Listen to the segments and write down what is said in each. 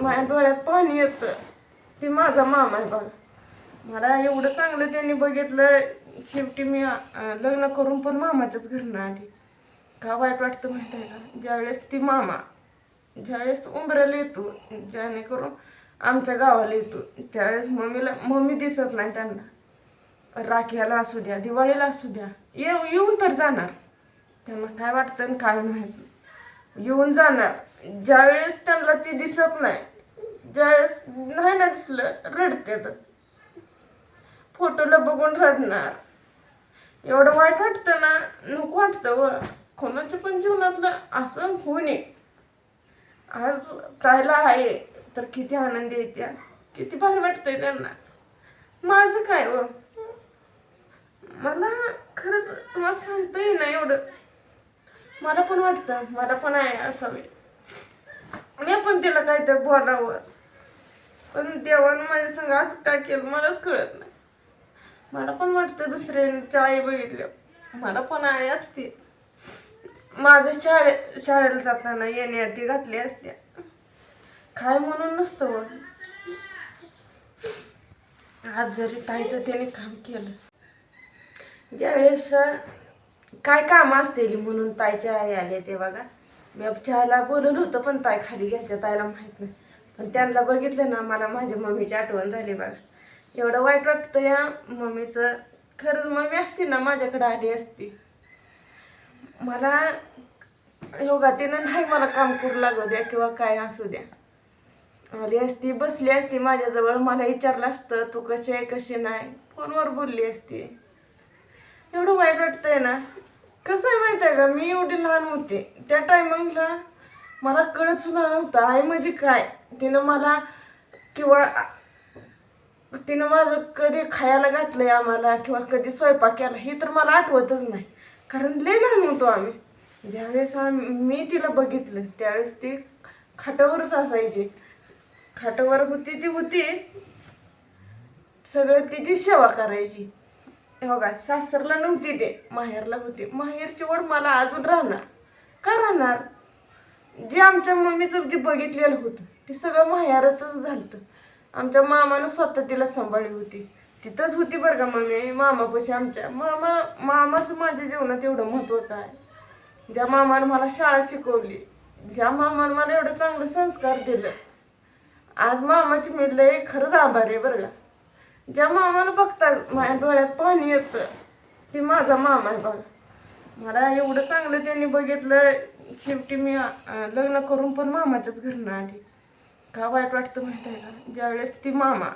माझ्या डोळ्यात पाणी येतं. ती माझा मामा आहे बघा. मला एवढं चांगलं त्यांनी बघितलं. शेवटी मी लग्न करून पण मामाच्याच घरनं आली. का वाईट वाटतं माहिती आहे का? ज्यावेळेस ती मामा ज्यावेळेस उंबऱ्याला येतो जेणेकरून आमच्या गावाला येतो त्यावेळेस मम्मीला मम्मी दिसत नाही त्यांना. राख्याला असू द्या दिवाळीला असू द्या येऊ येऊन तर जाणार. त्यामुळे काय वाटतं आणि काय माहिती. येऊन जाणार. ज्यावेळेस त्यांना ती दिसत नाही ज्यावेळेस नाही ना दिसलं रडते तर. फोटोला बघून रडणार. एवढं वाईट वाटतं ना नको वाटतं व. कोणाच्या पण जीवनातलं असं होऊ नये. आज ताईला आहे तर किती आनंदी येत्या किती भारी वाटतंय त्यांना. माझं काय व? मला खरंच तुम्हाला सांगता येईना एवढं. मला पण वाटतं मला पण आहे असावे. मी पण तिला काहीतरी बोलावं. पण देवानं माझ्या संग असं काय केलं मलाच कळत नाही. मला पण वाटतं दुसऱ्यांच्या आई बघितल्या. मला पण आई असते. माझं शाळे शाळेला जाताना येण्या ती घातली असत्या. काय म्हणून नसतं आज जरी ताईचं त्याने काम केलं. ज्यावेळेस काय काम असतील म्हणून ताईच्या आई आले ते बघा. मी चहाला बोलवलं होतं पण ताई खाली गेलत्या ताईला माहीत नाही. पण त्यांना बघितलं ना मला माझ्या मम्मीची आठवण झाली बघा. एवढं वाईट वाटतं या मम्मीचं. खरंच मम्मी असती ना माझ्याकडे आली असती. मला योगा तिनं नाही मला काम करू लागू द्या किंवा काय असू द्या. आली असती बसली असती माझ्याजवळ मला विचारलं असतं तू कशी आहे कशी नाही? फोनवर बोलली असती. एवढं वाईट वाटतंय ना. कसं आहे माहिती आहे का? मी एवढी लहान होते. त्या टायमिंगला मला कळत सुद्धा नव्हतं. आई म्हणजे काय? तिनं मला किंवा तिनं माझं कधी खायला घातलंय आम्हाला किंवा कधी स्वयंपाक केला हे तर मला आठवतच नाही. कारण लय लहान होतो आम्ही. ज्यावेळेस आम्ही मी तिला बघितलं त्यावेळेस ती खाटावरच असायची. खाटावर होती ती होती. सगळं तिची सेवा करायची. हो बघा सासरला नव्हती ते माहेरला होती. माहेरची ओढ मला अजून राहणार. का राहणार? जे आमच्या मम्मीचं जे बघितलेलं होतं ते सगळं माहेरातच झालं आमच्या मामानं स्वतः तिला सांभाळली होती. तिथंच होती बरं का मम्मी. मामापाशी आमच्या मामा मामाचं माझ्या जीवनात एवढं महत्त्व काय? ज्या मामानं मला शाळा शिकवली ज्या मामानं मला एवढं चांगलं संस्कार दिलं आज मामाची मी लय खरंच आभार आहे बरं का. ज्या मामाला बघतात माझ्या डोळ्यात पाणी येतं ते माझा मामा आहे बघा. मला एवढं चांगलं त्यांनी बघितलं शेवटी मी लग्न करून पण मामाच्याच घरनं आली. का वाईट वाटतं माहीत आहे का? ज्यावेळेस ती मामा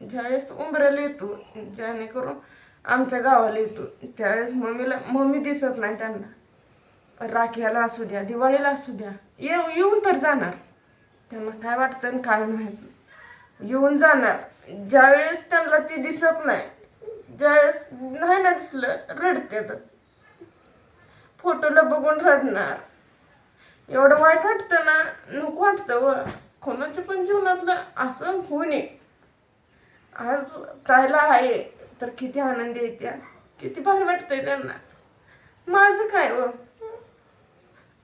ज्यावेळेस उंबऱ्याला येतो जेणेकरून आमच्या गावाला येतो त्यावेळेस मम्मीला मम्मी दिसत नाही त्यांना. राख्याला असू द्या दिवाळीला असू द्या येऊ येऊन तर जाणार. त्यांना काय वाटतं आणि काय माहीत येऊन जाणार. ज्यावेळेस त्यांना ती दिसत नाही ज्यावेळेस नाही ना दिसलं रडते तर. फोटोला बघून रडणार. एवढं वाईट वाटतं ना नको वाटतं व. कोणाच्या पण जीवनातलं असं होऊ नये. आज ताईला आहे तर किती आनंदी येत्या किती भारी वाटतंय त्यांना. माझं काय व?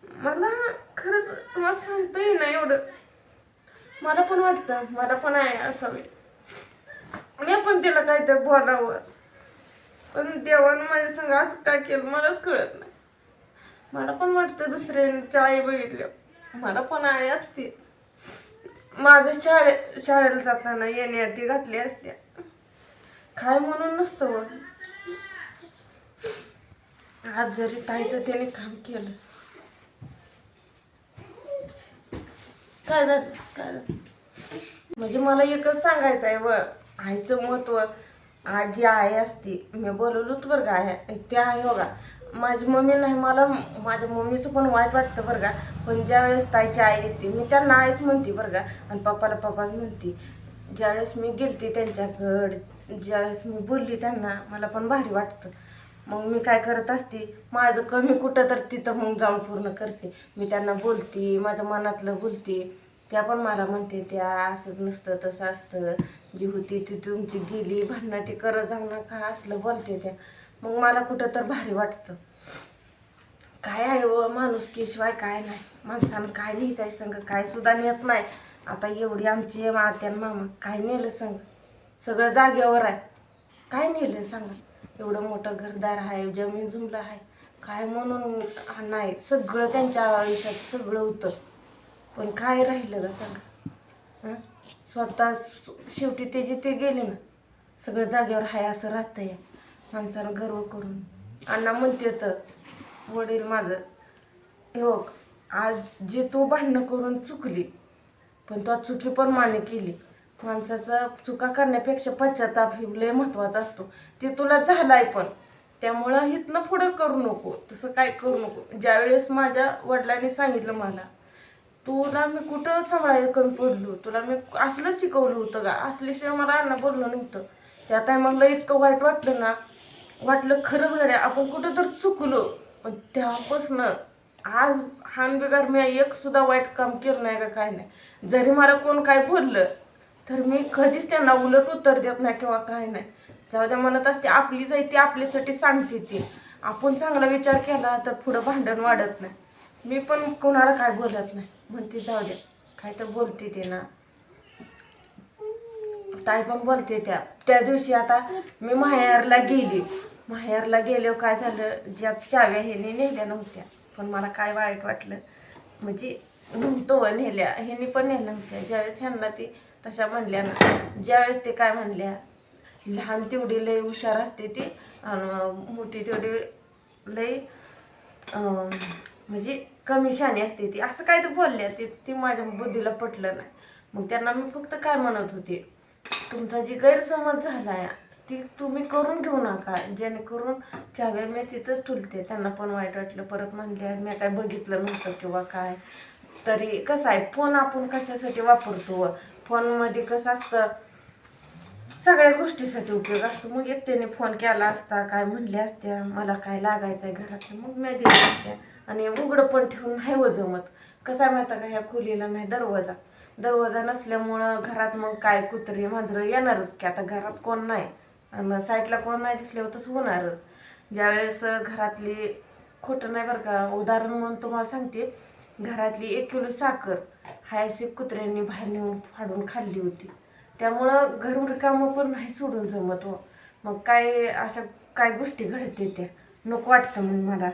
मला खरंच तुम्हाला सांगता येईना एवढं. मला पण वाटतं मला पण आहे असावे. मी पण तिला काहीतरी बोलावं. पण देवानं माझ्या संग असं काय केलं मलाच कळत नाही. मला पण वाटतं दुसऱ्यांच्या आई बघितल्या. मला पण आई असते. माझं शाळे शाळेला जाताना येणे ती घातली असते काय म्हणून नसतं आज जरी ताईचं त्याने काम केलं. काय झालं? काय झालं? म्हणजे मला एकच सांगायचं आहे व आईचं महत्त्व आज जी आई असती. मी बोलवलं होतं बरं का आहे ते आहे हो बघा माझी मम्मी नाही मला माझ्या मम्मीचं पण वाईट वाटतं बरं का. पण ज्यावेळेस ताईची आई येते मी त्यांना आईच म्हणते बरं का. आणि पप्पाला पप्पाच म्हणते ज्यावेळेस मी गेलते त्यांच्याकडे ज्यावेळेस मी बोलली त्यांना मला पण भारी वाटतं. मग मी काय करत असते माझं कमी कुठं तर तिथं मग जाऊन पूर्ण करते. मी त्यांना बोलते माझ्या मनातलं बोलते. त्या पण मला म्हणते त्या असंच नसतं तसं असतं. जी होती ती तुमची गेली भांडणं ती करत जाऊ नका असलं बोलते त्या. मग मला कुठं तर भारी वाटतं. काय आहे हो, व माणुसकीशिवाय काय नाही. माणसानं काय लिहायचं आहे संग काय सुद्धा नेत नाही. आता एवढी आमची आत्या आणि मामा काय नेलं सांग? सगळं जागेवर आहे. काय नेलं सांगा? एवढं मोठं घरदार आहे जमीन जुमलं आहे. काय म्हणून नाही सगळं त्यांच्या आयुष्यात सगळं होतं. पण काय राहिलं का सांगा? स्वतः शेवटी ते जिथे गेले ना सगळं जागेवर हाय असं राहतं या माणसानं गर्व करून. अण्णा म्हणते तर वडील माझं हो आज जे तू भांडणं करून चुकली पण तो चुकी पण मान्य केली. माणसाचा चुका करण्यापेक्षा पश्चाताप ही लय महत्त्वाचा असतो. ते तुला झालाय पण त्यामुळं इथनं पुढं करू नको तसं काय करू नको. ज्यावेळेस माझ्या वडिलांनी सांगितलं मला तुला मी कुठं सांभाळायला कमी पडलो? तुला मी असलं शिकवलं होतं का? असल्याशिवाय मला अण्णा बोललं नव्हतं. त्या टायमाला इतकं वाईट वाटलं ना वाटलं खरंच गड्या आपण कुठं तर चुकलो. पण तेव्हापासनं आज हानबेगार मी एक सुद्धा वाईट काम केलं नाही का काय नाही. जरी मला कोण काय बोललं तर मी कधीच त्यांना उलट उत्तर देत नाही किंवा काय नाही. जाऊ द्या म्हणत असते आपली जाई ती आपल्यासाठी सांगते ती. आपण चांगला विचार केला तर पुढं भांडण वाढत नाही. मी पण कोणाला काय बोलत नाही. म्हणते जाऊ द्या काय तर बोलते ते ना. ताई पण बोलते त्या. त्या दिवशी आता मी माहेरला गेली. माहेरला गेल्यावर काय झालं? ज्या चाव्या ह्याने नेल्या नव्हत्या. पण मला काय वाईट वाटलं? म्हणजे नव्हतं व नेल्या. ह्यांनी पण नेल्या नव्हत्या. ज्यावेळेस ह्यांना ती तशा म्हणल्या ना ज्यावेळेस ते काय म्हणल्या? लहान तेवढी लई हुशार असते ती आणि मोठी तेवढी लई म्हणजे कमी शाणी असते ती. असं काय तर बोलल्या. ते ती माझ्या बुद्धीला पटलं नाही. मग त्यांना मी फक्त काय म्हणत होते? तुमचा जी गैरसमज झाला आहे ती तुम्ही करून घेऊ नका. जेणेकरून त्यावेळी मी तिथंच ठुलते त्यांना पण वाईट वाटलं. परत म्हणले मी काय बघितलं नव्हतं किंवा काय? तरी कसं आहे फोन आपण कशासाठी वापरतो फोनमध्ये कसं असतं सगळ्या गोष्टीसाठी उपयोग असतो. मग एकट्याने फोन केला असता काय म्हणले असत्या मला काय लागायचं आहे घरात मग मी दिल्या असत्या आणि उघडं पण ठेवून नाही व जमत. कसं आहे माहिती का ह्या खोलीला नाही दरवाजा. दरवाजा नसल्यामुळं घरात मग काय कुत्री मांजरं येणारच की आता घरात कोण नाही. आणि साईडला कोण नाही दिसल्यावर तसं होणारच. ज्यावेळेस घरातली खोटं नाही बरं का उदाहरण म्हणून तुम्हाला सांगते. घरातली एक किलो साखर हायशी कुत्र्यांनी बाहेर नेऊन फाडून खाल्ली होती. त्यामुळं घरून रिकामं पण नाही सोडून जमत हो. मग काय अशा काय गोष्टी घडते त्या? नको वाटतं मग मला.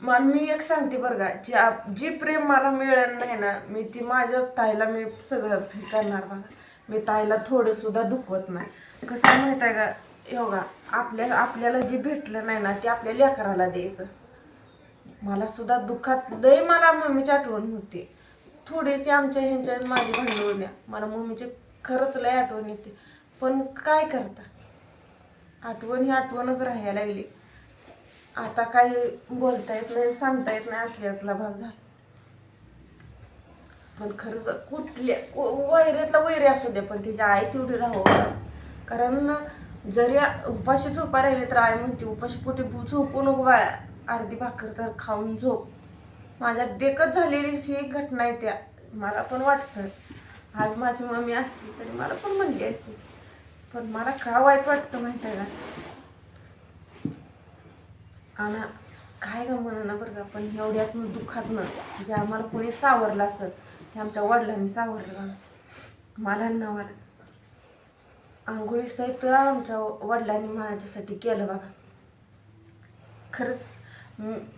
मला मी एक सांगते बरं का जी आप जी प्रेम मला मिळेल नाही ना मी ती माझ्या ताईला मी सगळं करणार बघा. मी ताईला थोडं सुद्धा दुखवत नाही. कसं आहे माहीत आहे का? योगा आपल्या आपल्याला जे भेटलं नाही ना ते आपल्या लेकराला द्यायचं. मला सुद्धा दुःखात लय मला मम्मीची आठवण होती. थोडीशी आमच्या ह्यांच्या माझी भांडण होण्या मला मम्मीची खरंच लय आठवण येते. पण काय करता? आठवण ही आठवणच राहायला लागली. आता काही बोलता येत नाही सांगता येत नाही असल्यातला भाग झाला. पण खरंच कुठल्या वैऱ्यातला वैरी असू दे पण तिची आई तेवढी राहावं. कारण जरी उपाशी झोपा राहिले तर आई म्हणते उपाशी पोटे भू- झोपू नको बाळा अर्धी भाकर तर खाऊन झोप. माझ्या देखत झालेली ही एक घटना आहे त्या. मला पण वाटतं. आज माझी मम्मी असती तरी मला पण म्हणली असती. पण मला का वाईट वाटतं माहिती आहे का? आणि काय ग म्हणा बरं का पण एवढ्यात मी दुःखात ना जे आम्हाला कोणी सावरलं असत ते आमच्या वडिलांनी सावरलं. बघा. मला आंघोळी सहित आमच्या वडिलांनी माझ्यासाठी केलं बघा खरंच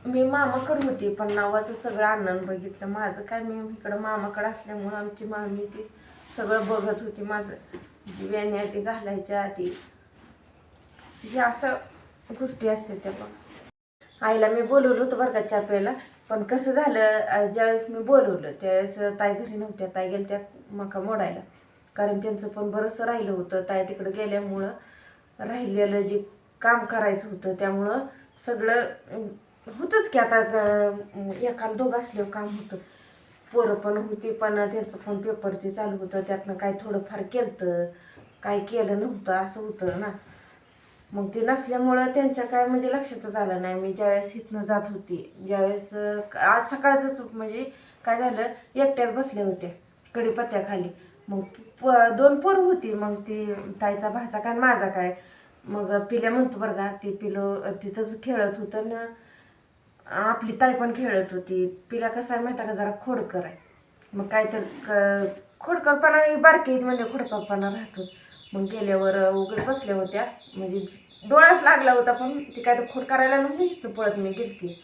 मी मामाकडं होती पण नावाचं सगळं आनंद बघितलं. माझं काय मी इकडं मामाकडं असल्यामुळं आमची मामी ती सगळं बघत होती. माझं जी ते घालायच्या आधी. हे असं गोष्टी असते त्या बघ. आईला मी बोलवलं होतं बरं का चहा प्यायला पण कसं झालं ज्यावेळेस मी बोलवलं त्यावेळेस ताई घरी नव्हत्या ताई गेल्या त्या मका मोडायला. कारण त्यांचं पण बरंचसं राहिलं होतं. ताई तिकडं गेल्यामुळं राहिलेलं जे काम करायचं होतं त्यामुळं सगळं होतंच की आता अं, एकाला दोघं असल्यावर काम होतं. पोरं पण होती पण त्यांचं पण पेपरचे चालू होतं. त्यातनं काय थोडंफार केलं काय केलं नव्हतं असं होतं ना. मग ते नसल्यामुळं त्यांच्या काय म्हणजे लक्षातच आलं नाही. मी ज्यावेळेस इथनं जात होती ज्यावेळेस आज सकाळचंच म्हणजे काय झालं एकट्यात बसल्या होत्या कडीपत्त्याखाली मग प दोन पोर होती. मग ती ताईचा भाचा काय आणि माझा काय. मग पिल्या म्हणतो बरं का ती पिलो तिथंच खेळत होतं ना आपली ताई पण खेळत होती. पिला कसं आहे माहिती का? जरा खोडकर आहे. मग काय तर क- खोडकरपणा बारके आहेत म्हणजे खोडकरपणा राहतो मग गेल्यावर उघड बसल्या होत्या. म्हणजे डोळ्यात लागला होता पण ती काय तर खोड करायला नव्हती इथं पळत मी गेलती.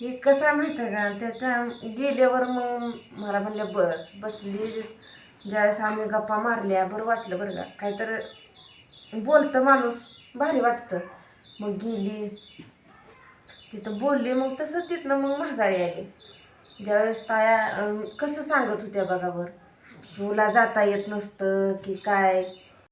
हे कसं आहे माहिती आहे का? त्याच्या गेल्यावर मग मला म्हणलं बस बसली. ज्यावेळेस आम्ही गप्पा मारल्या बरं वाटलं बरं का. काय तर बोलतं माणूस भारी वाटतं. मग गेली. तिथं बोलली मग तसं तिथनं मग माघारी आली. ज्यावेळेस ताया कसं सांगत होत्या बघा बरं. तुला जाता येत नसतं की काय.